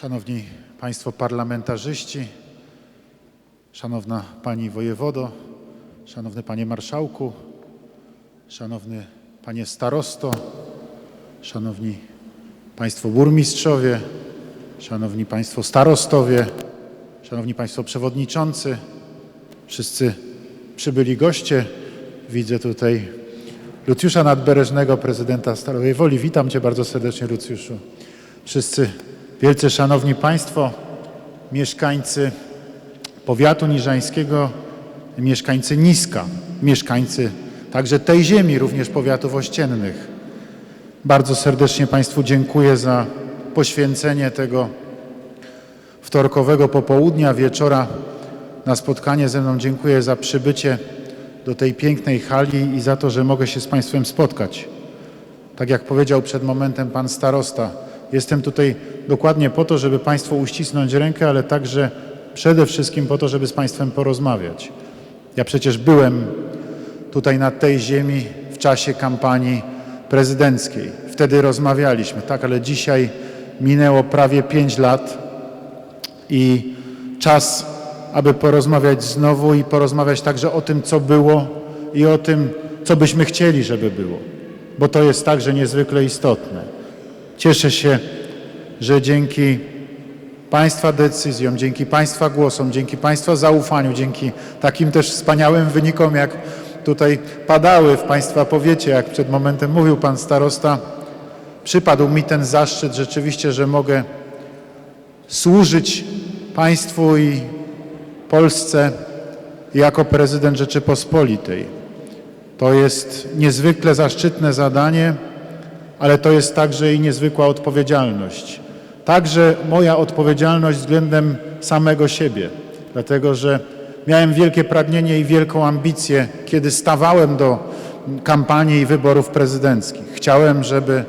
Szanowni Państwo Parlamentarzyści, Szanowna Pani Wojewodo, Szanowny Panie Marszałku, Szanowny Panie Starosto, Szanowni Państwo Burmistrzowie, Szanowni Państwo Starostowie, Szanowni Państwo Przewodniczący, wszyscy przybyli goście. Widzę tutaj Lucjusza Nadbereżnego, prezydenta Stalowej Woli. Witam Cię bardzo serdecznie, Lucjuszu. Wszyscy wielce szanowni Państwo, mieszkańcy powiatu niżańskiego, mieszkańcy Niska, mieszkańcy także tej ziemi, również powiatów ościennych. Bardzo serdecznie Państwu dziękuję za poświęcenie tego wtorkowego popołudnia, wieczora na spotkanie ze mną. Dziękuję za przybycie do tej pięknej hali i za to, że mogę się z Państwem spotkać. Tak jak powiedział przed momentem Pan Starosta, jestem tutaj dokładnie po to, żeby Państwu uścisnąć rękę, ale także przede wszystkim po to, żeby z Państwem porozmawiać. Ja przecież byłem tutaj na tej ziemi w czasie kampanii prezydenckiej. Wtedy rozmawialiśmy, tak, ale dzisiaj minęło prawie pięć lat i czas, aby porozmawiać znowu i porozmawiać także o tym, co było i o tym, co byśmy chcieli, żeby było, bo to jest także niezwykle istotne. Cieszę się, że dzięki Państwa decyzjom, dzięki Państwa głosom, dzięki Państwa zaufaniu, dzięki takim też wspaniałym wynikom, jak tutaj padały w Państwa powiecie, jak przed momentem mówił Pan Starosta, przypadł mi ten zaszczyt rzeczywiście, że mogę służyć Państwu i Polsce jako prezydent Rzeczypospolitej. To jest niezwykle zaszczytne zadanie, ale to jest także i niezwykła odpowiedzialność. Także moja odpowiedzialność względem samego siebie, dlatego że miałem wielkie pragnienie i wielką ambicję, kiedy stawałem do kampanii i wyborów prezydenckich. Chciałem, żeby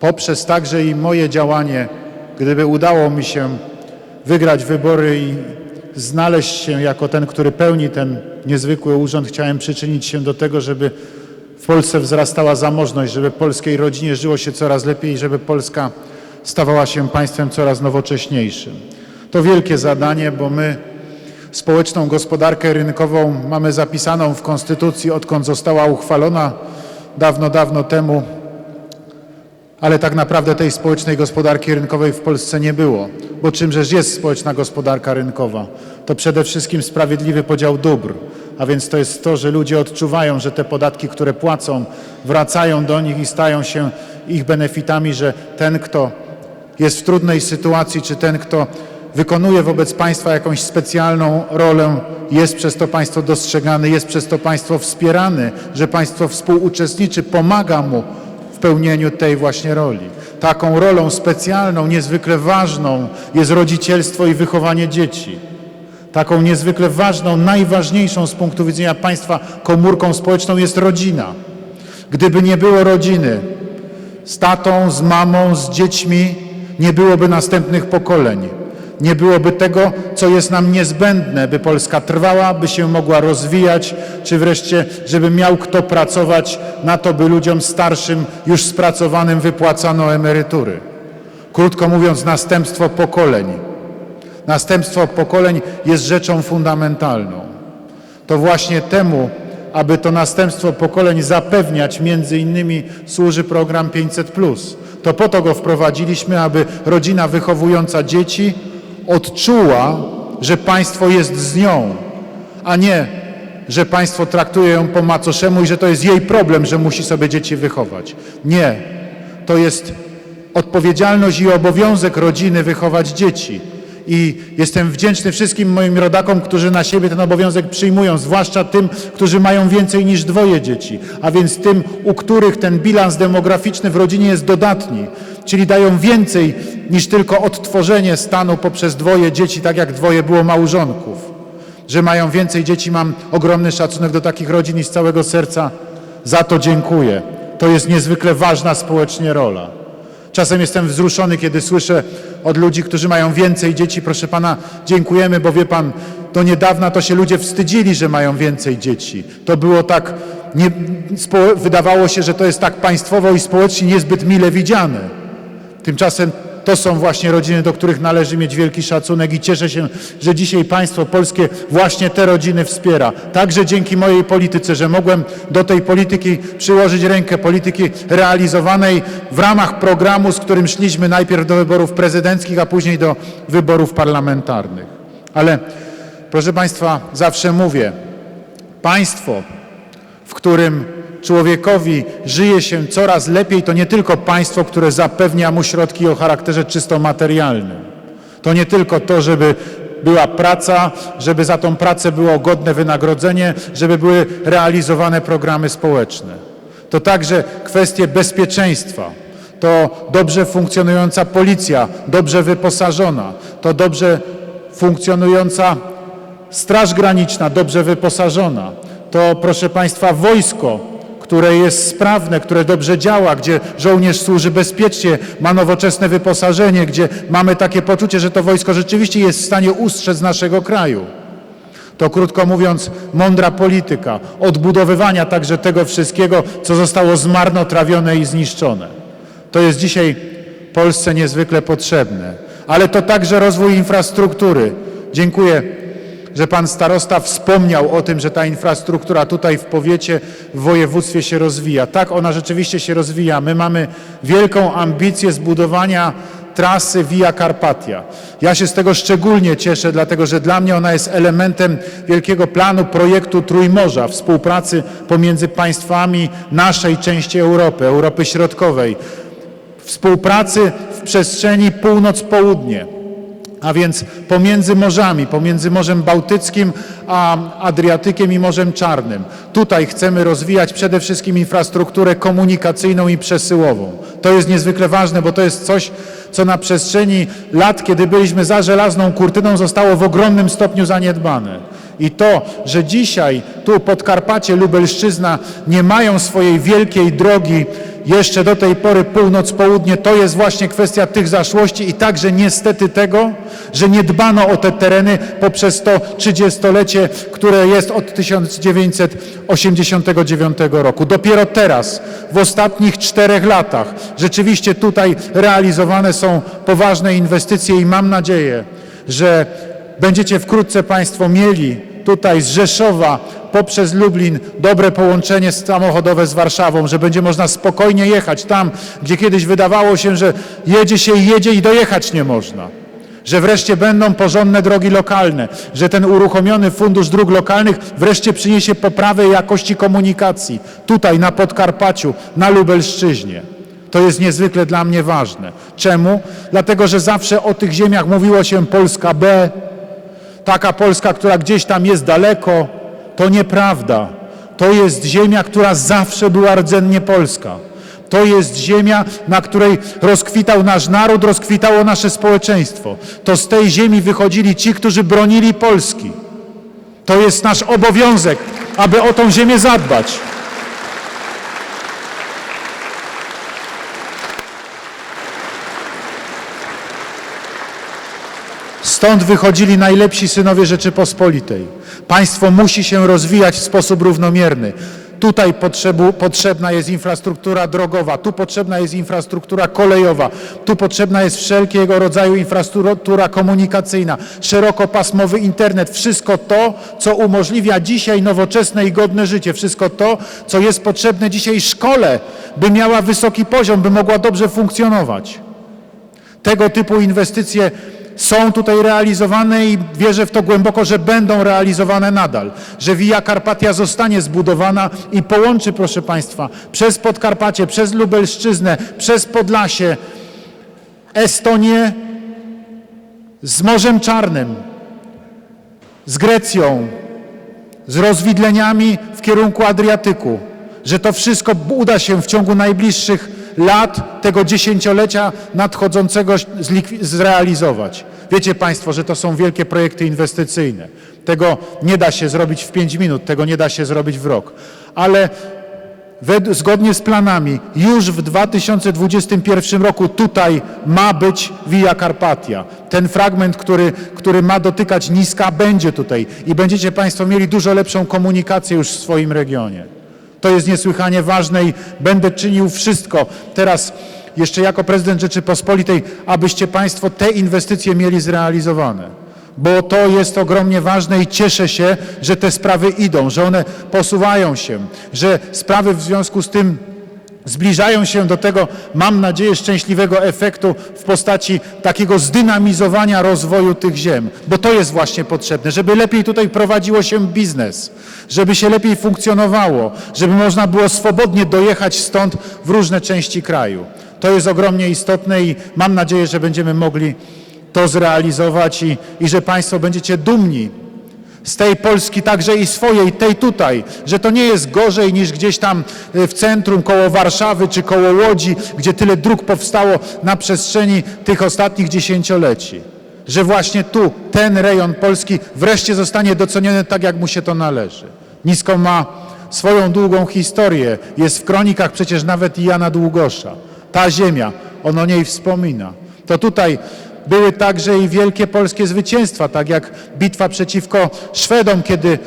poprzez także i moje działanie, gdyby udało mi się wygrać wybory i znaleźć się jako ten, który pełni ten niezwykły urząd, chciałem przyczynić się do tego, żeby Polsce wzrastała zamożność, żeby polskiej rodzinie żyło się coraz lepiej żeby Polska stawała się państwem coraz nowocześniejszym. To wielkie zadanie, bo my społeczną gospodarkę rynkową mamy zapisaną w Konstytucji, odkąd została uchwalona dawno, dawno temu, ale tak naprawdę tej społecznej gospodarki rynkowej w Polsce nie było. Bo czymżeż jest społeczna gospodarka rynkowa? To przede wszystkim sprawiedliwy podział dóbr. A więc to jest to, że ludzie odczuwają, że te podatki, które płacą, wracają do nich i stają się ich benefitami, że ten, kto jest w trudnej sytuacji, czy ten, kto wykonuje wobec państwa jakąś specjalną rolę, jest przez to państwo dostrzegany, jest przez to państwo wspierany, że państwo współuczestniczy, pomaga mu w pełnieniu tej właśnie roli. Taką rolą specjalną, niezwykle ważną jest rodzicielstwo i wychowanie dzieci. Taką niezwykle ważną, najważniejszą z punktu widzenia państwa komórką społeczną jest rodzina. Gdyby nie było rodziny, z tatą, z mamą, z dziećmi, nie byłoby następnych pokoleń. Nie byłoby tego, co jest nam niezbędne, by Polska trwała, by się mogła rozwijać, czy wreszcie, żeby miał kto pracować na to, by ludziom starszym, już spracowanym wypłacano emerytury. Krótko mówiąc, następstwo pokoleń. Następstwo pokoleń jest rzeczą fundamentalną. To właśnie temu, aby to następstwo pokoleń zapewniać, między innymi służy program 500. To po to go wprowadziliśmy, aby rodzina wychowująca dzieci odczuła, że państwo jest z nią, a nie, że państwo traktuje ją po macoszemu i że to jest jej problem, że musi sobie dzieci wychować. Nie. To jest odpowiedzialność i obowiązek rodziny wychować dzieci. I jestem wdzięczny wszystkim moim rodakom, którzy na siebie ten obowiązek przyjmują, zwłaszcza tym, którzy mają więcej niż dwoje dzieci, a więc tym, u których ten bilans demograficzny w rodzinie jest dodatni, czyli dają więcej niż tylko odtworzenie stanu poprzez dwoje dzieci, tak jak dwoje było małżonków. Że mają więcej dzieci, mam ogromny szacunek do takich rodzin i z całego serca za to dziękuję. To jest niezwykle ważna społecznie rola. Czasem jestem wzruszony, kiedy słyszę od ludzi, którzy mają więcej dzieci, proszę pana, dziękujemy, bo wie pan, do niedawna to się ludzie wstydzili, że mają więcej dzieci. To było tak, nie, wydawało się, że to jest tak państwowo i społecznie niezbyt mile widziane. Tymczasem To są właśnie rodziny, do których należy mieć wielki szacunek i cieszę się, że dzisiaj państwo polskie właśnie te rodziny wspiera. Także dzięki mojej polityce, że mogłem do tej polityki przyłożyć rękę, polityki realizowanej w ramach programu, z którym szliśmy najpierw do wyborów prezydenckich, a później do wyborów parlamentarnych. Ale proszę Państwa, zawsze mówię, państwo, w którym człowiekowi żyje się coraz lepiej, to nie tylko państwo, które zapewnia mu środki o charakterze czysto materialnym. To nie tylko to, żeby była praca, żeby za tą pracę było godne wynagrodzenie, żeby były realizowane programy społeczne. To także kwestie bezpieczeństwa. To dobrze funkcjonująca policja, dobrze wyposażona. To dobrze funkcjonująca Straż Graniczna, dobrze wyposażona. To, proszę Państwa, wojsko, które jest sprawne, które dobrze działa, gdzie żołnierz służy bezpiecznie, ma nowoczesne wyposażenie, gdzie mamy takie poczucie, że to wojsko rzeczywiście jest w stanie ustrzec naszego kraju. To krótko mówiąc, mądra polityka odbudowywania także tego wszystkiego, co zostało zmarnotrawione i zniszczone. To jest dzisiaj Polsce niezwykle potrzebne. Ale to także rozwój infrastruktury. Dziękuję że pan starosta wspomniał o tym, że ta infrastruktura tutaj w powiecie, w województwie się rozwija. Tak, ona rzeczywiście się rozwija. My mamy wielką ambicję zbudowania trasy Via Carpatia. Ja się z tego szczególnie cieszę, dlatego że dla mnie ona jest elementem wielkiego planu projektu Trójmorza, współpracy pomiędzy państwami naszej części Europy, Europy Środkowej, współpracy w przestrzeni północ-południe. A więc pomiędzy morzami, pomiędzy Morzem Bałtyckim a Adriatykiem i Morzem Czarnym. Tutaj chcemy rozwijać przede wszystkim infrastrukturę komunikacyjną i przesyłową. To jest niezwykle ważne, bo to jest coś, co na przestrzeni lat, kiedy byliśmy za żelazną kurtyną, zostało w ogromnym stopniu zaniedbane. I to, że dzisiaj tu Podkarpacie, Lubelszczyzna nie mają swojej wielkiej drogi jeszcze do tej pory północ-południe, to jest właśnie kwestia tych zaszłości i także niestety tego, że nie dbano o te tereny poprzez to 30-lecie, które jest od 1989 roku. Dopiero teraz, w ostatnich czterech latach, rzeczywiście tutaj realizowane są poważne inwestycje i mam nadzieję, że będziecie wkrótce Państwo mieli tutaj z Rzeszowa poprzez Lublin dobre połączenie samochodowe z Warszawą, że będzie można spokojnie jechać tam, gdzie kiedyś wydawało się, że jedzie się i jedzie i dojechać nie można. Że wreszcie będą porządne drogi lokalne, że ten uruchomiony fundusz dróg lokalnych wreszcie przyniesie poprawę jakości komunikacji tutaj na Podkarpaciu, na Lubelszczyźnie. To jest niezwykle dla mnie ważne. Czemu? Dlatego, że zawsze o tych ziemiach mówiło się Polska B, taka Polska, która gdzieś tam jest daleko, to nieprawda. To jest ziemia, która zawsze była rdzennie Polska. To jest ziemia, na której rozkwitał nasz naród, rozkwitało nasze społeczeństwo. To z tej ziemi wychodzili ci, którzy bronili Polski. To jest nasz obowiązek, aby o tą ziemię zadbać. Stąd wychodzili najlepsi synowie Rzeczypospolitej. Państwo musi się rozwijać w sposób równomierny. Tutaj potrzebu, potrzebna jest infrastruktura drogowa, tu potrzebna jest infrastruktura kolejowa, tu potrzebna jest wszelkiego rodzaju infrastruktura komunikacyjna, szerokopasmowy internet, wszystko to, co umożliwia dzisiaj nowoczesne i godne życie, wszystko to, co jest potrzebne dzisiaj szkole, by miała wysoki poziom, by mogła dobrze funkcjonować. Tego typu inwestycje są tutaj realizowane i wierzę w to głęboko, że będą realizowane nadal, że Via Carpatia zostanie zbudowana i połączy, proszę Państwa, przez Podkarpacie, przez Lubelszczyznę, przez Podlasie, Estonię z Morzem Czarnym, z Grecją, z rozwidleniami w kierunku Adriatyku, że to wszystko uda się w ciągu najbliższych lat tego dziesięciolecia nadchodzącego zrealizować. Wiecie Państwo, że to są wielkie projekty inwestycyjne. Tego nie da się zrobić w 5 minut, tego nie da się zrobić w rok. Ale zgodnie z planami już w 2021 roku tutaj ma być Via Carpatia. Ten fragment, który, który ma dotykać Niska, będzie tutaj i będziecie Państwo mieli dużo lepszą komunikację już w swoim regionie. To jest niesłychanie ważne i będę czynił wszystko teraz jeszcze jako prezydent Rzeczypospolitej, abyście Państwo te inwestycje mieli zrealizowane. Bo to jest ogromnie ważne i cieszę się, że te sprawy idą, że one posuwają się, że sprawy w związku z tym zbliżają się do tego, mam nadzieję, szczęśliwego efektu w postaci takiego zdynamizowania rozwoju tych ziem, bo to jest właśnie potrzebne, żeby lepiej tutaj prowadziło się biznes, żeby się lepiej funkcjonowało, żeby można było swobodnie dojechać stąd w różne części kraju. To jest ogromnie istotne i mam nadzieję, że będziemy mogli to zrealizować i, i że Państwo będziecie dumni z tej Polski także i swojej, tej tutaj, że to nie jest gorzej niż gdzieś tam y, w centrum, koło Warszawy czy koło Łodzi, gdzie tyle dróg powstało na przestrzeni tych ostatnich dziesięcioleci. Że właśnie tu ten rejon Polski wreszcie zostanie doceniony tak, jak mu się to należy. Nisko ma swoją długą historię, jest w kronikach przecież nawet i Jana Długosza. Ta ziemia, on o niej wspomina. To tutaj były także i wielkie polskie zwycięstwa, tak jak bitwa przeciwko Szwedom, kiedy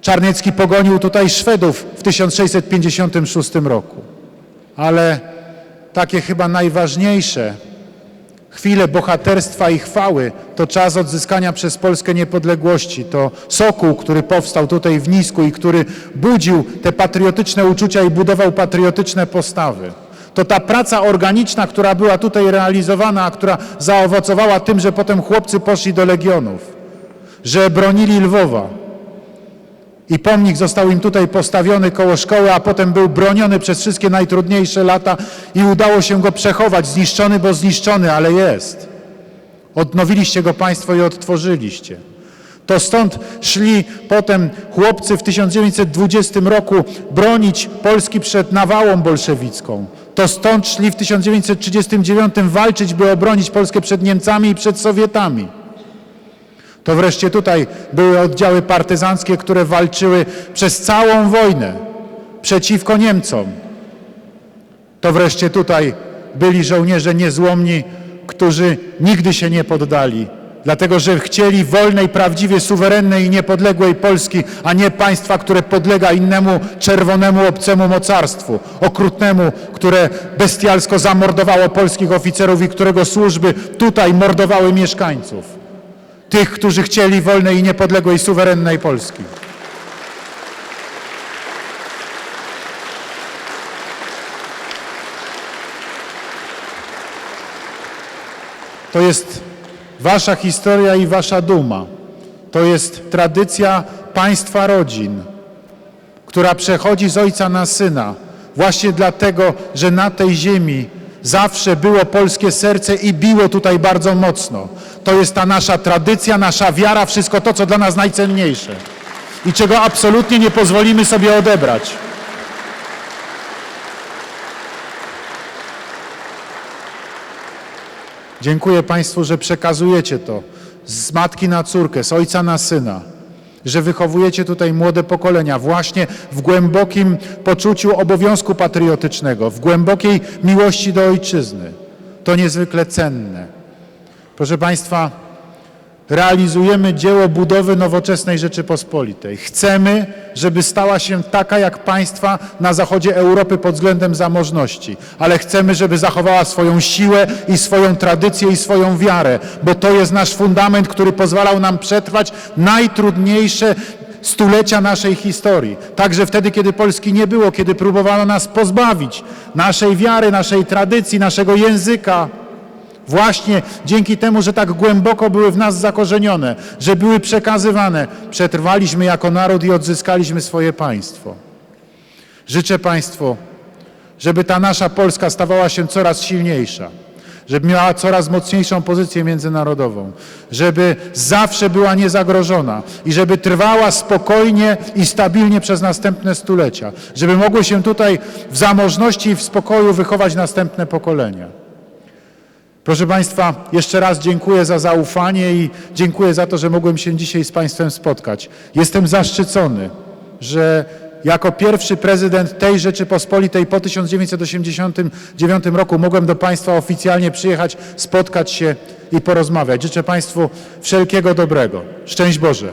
Czarniecki pogonił tutaj Szwedów w 1656 roku. Ale takie chyba najważniejsze chwile bohaterstwa i chwały to czas odzyskania przez Polskę niepodległości. To Sokół, który powstał tutaj w Nisku i który budził te patriotyczne uczucia i budował patriotyczne postawy. To ta praca organiczna, która była tutaj realizowana, a która zaowocowała tym, że potem chłopcy poszli do legionów, że bronili Lwowa. I pomnik został im tutaj postawiony koło szkoły, a potem był broniony przez wszystkie najtrudniejsze lata i udało się go przechować. Zniszczony, bo zniszczony, ale jest. Odnowiliście go Państwo i odtworzyliście. To stąd szli potem chłopcy w 1920 roku bronić Polski przed nawałą bolszewicką. To stąd szli w 1939 walczyć, by obronić Polskę przed Niemcami i przed Sowietami. To wreszcie tutaj były oddziały partyzanckie, które walczyły przez całą wojnę przeciwko Niemcom. To wreszcie tutaj byli żołnierze niezłomni, którzy nigdy się nie poddali, dlatego że chcieli wolnej, prawdziwie suwerennej i niepodległej Polski, a nie państwa, które podlega innemu czerwonemu obcemu mocarstwu, okrutnemu, które bestialsko zamordowało polskich oficerów i którego służby tutaj mordowały mieszkańców tych, którzy chcieli wolnej i niepodległej, suwerennej Polski. To jest wasza historia i wasza duma. To jest tradycja państwa rodzin, która przechodzi z ojca na syna, właśnie dlatego, że na tej ziemi zawsze było polskie serce i biło tutaj bardzo mocno. To jest ta nasza tradycja, nasza wiara, wszystko to, co dla nas najcenniejsze i czego absolutnie nie pozwolimy sobie odebrać. Dziękuję Państwu, że przekazujecie to z matki na córkę, z ojca na syna, że wychowujecie tutaj młode pokolenia właśnie w głębokim poczuciu obowiązku patriotycznego, w głębokiej miłości do ojczyzny. To niezwykle cenne. Proszę Państwa, realizujemy dzieło budowy nowoczesnej Rzeczypospolitej. Chcemy, żeby stała się taka jak państwa na zachodzie Europy pod względem zamożności, ale chcemy, żeby zachowała swoją siłę i swoją tradycję i swoją wiarę, bo to jest nasz fundament, który pozwalał nam przetrwać najtrudniejsze stulecia naszej historii. Także wtedy, kiedy Polski nie było, kiedy próbowano nas pozbawić naszej wiary, naszej tradycji, naszego języka. Właśnie dzięki temu, że tak głęboko były w nas zakorzenione, że były przekazywane, przetrwaliśmy jako naród i odzyskaliśmy swoje państwo. Życzę Państwu, żeby ta nasza Polska stawała się coraz silniejsza, żeby miała coraz mocniejszą pozycję międzynarodową, żeby zawsze była niezagrożona i żeby trwała spokojnie i stabilnie przez następne stulecia, żeby mogły się tutaj w zamożności i w spokoju wychować następne pokolenia. Proszę Państwa, jeszcze raz dziękuję za zaufanie i dziękuję za to, że mogłem się dzisiaj z Państwem spotkać. Jestem zaszczycony, że jako pierwszy prezydent tej Rzeczypospolitej po 1989 roku mogłem do Państwa oficjalnie przyjechać, spotkać się i porozmawiać. Życzę Państwu wszelkiego dobrego. Szczęść Boże.